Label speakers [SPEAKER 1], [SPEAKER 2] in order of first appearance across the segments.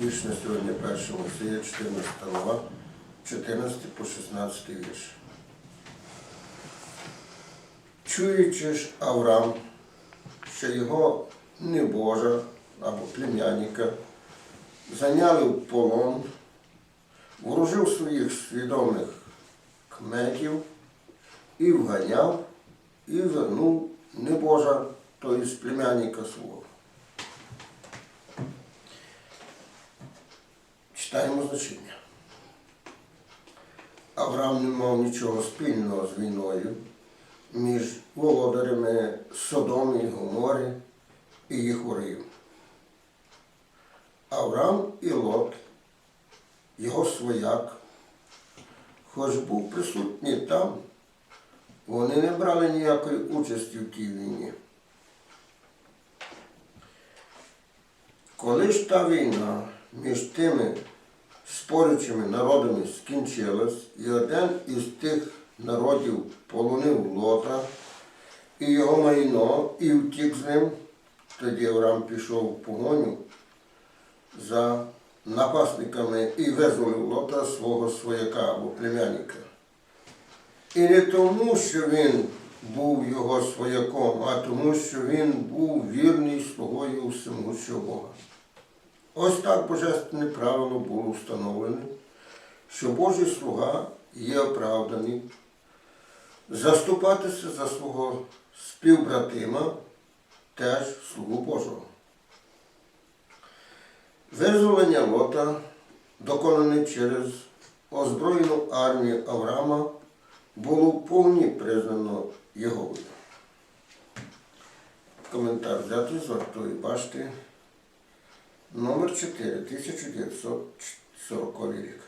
[SPEAKER 1] На сьогодні 1 Мосія, 14 глава, 14 по 16 вірш. Чуючи ж Авраам, що його небожа або племянника зайняли в полон, ворожив своїх свідомих кметів і вганяв, і вернув небожа, тобто племянника свого. Читаємо значення. Авраам не мав нічого спільного з війною між володарями Содоми і Гомори і їх ворогів. Авраам і Лот, його свояк, хоч був присутній там, вони не брали ніякої участі в тій війні. Коли ж та війна між тими спорючими народами скінчилась, і один із тих народів полонив лота і його майно, і втік з ним, тоді Авраам пішов в погоню за напасниками і визволив лота свого свояка або племянника. І не тому, що він був його свояком, а тому, що він був вірний слугою всемогущого Бога. Ось так божественне правило було встановлене, що Божий слуга є оправданий заступатися за свого співбратима, теж слугу Божого. Визволення Лота, доконане через озброєну армію Авраама, було вповні признано Єговою. Коментар взятий з вартої башти. Номер 4, 1940 рік.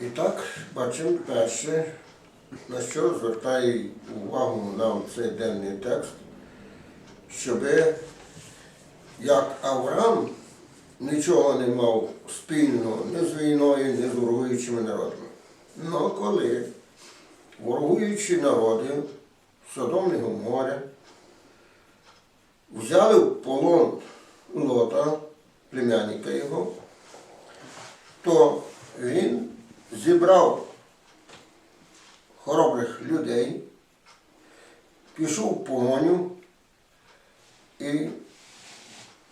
[SPEAKER 1] І так, бачимо перше, на що звертає увагу нам цей денний текст, щоб як Авраам нічого не мав спільного ні з війною, ні з ворогуючими народами. Ну коли ворогуючі народи Содомного моря взяли в полон лота, племянника його, то він зібрав хоробрих людей, пішов в погоню і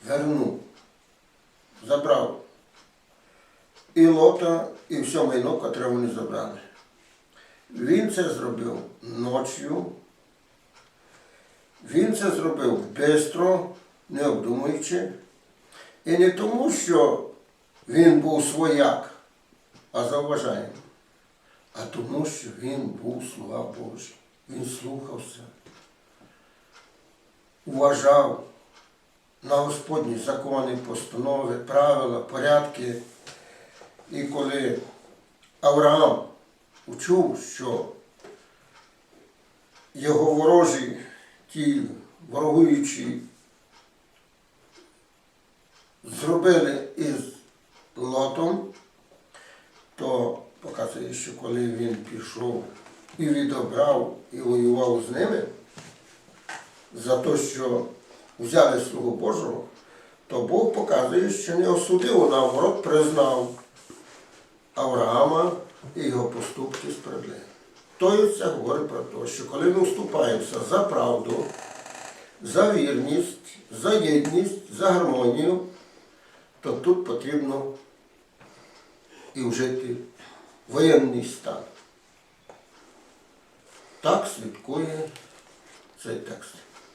[SPEAKER 1] вернув, забрав і лота, і все майно, котре вони забрали. Він це зробив ночі. Він це зробив бистро, не обдумуючи. І не тому, що він був свояк, а зауважаємо, а тому, що він був слуга Божий. Він слухався, уважав на Господні закони, постанови, правила, порядки. І коли Авраам учув, що його ворожі ті ворогуючі зробили із лотом, то показує, що коли він пішов і відобрав і воював з ними за те, що взяли слугу Божого, то Бог показує, що не осудив, наоборот признав Авраама і його поступки справедливі. Тобто це говорить про те, що коли ми вступаємося за правду, за вірність, за єдність, за гармонію, то тут потрібно і вжити воєнний стан. Так слідкує цей текст.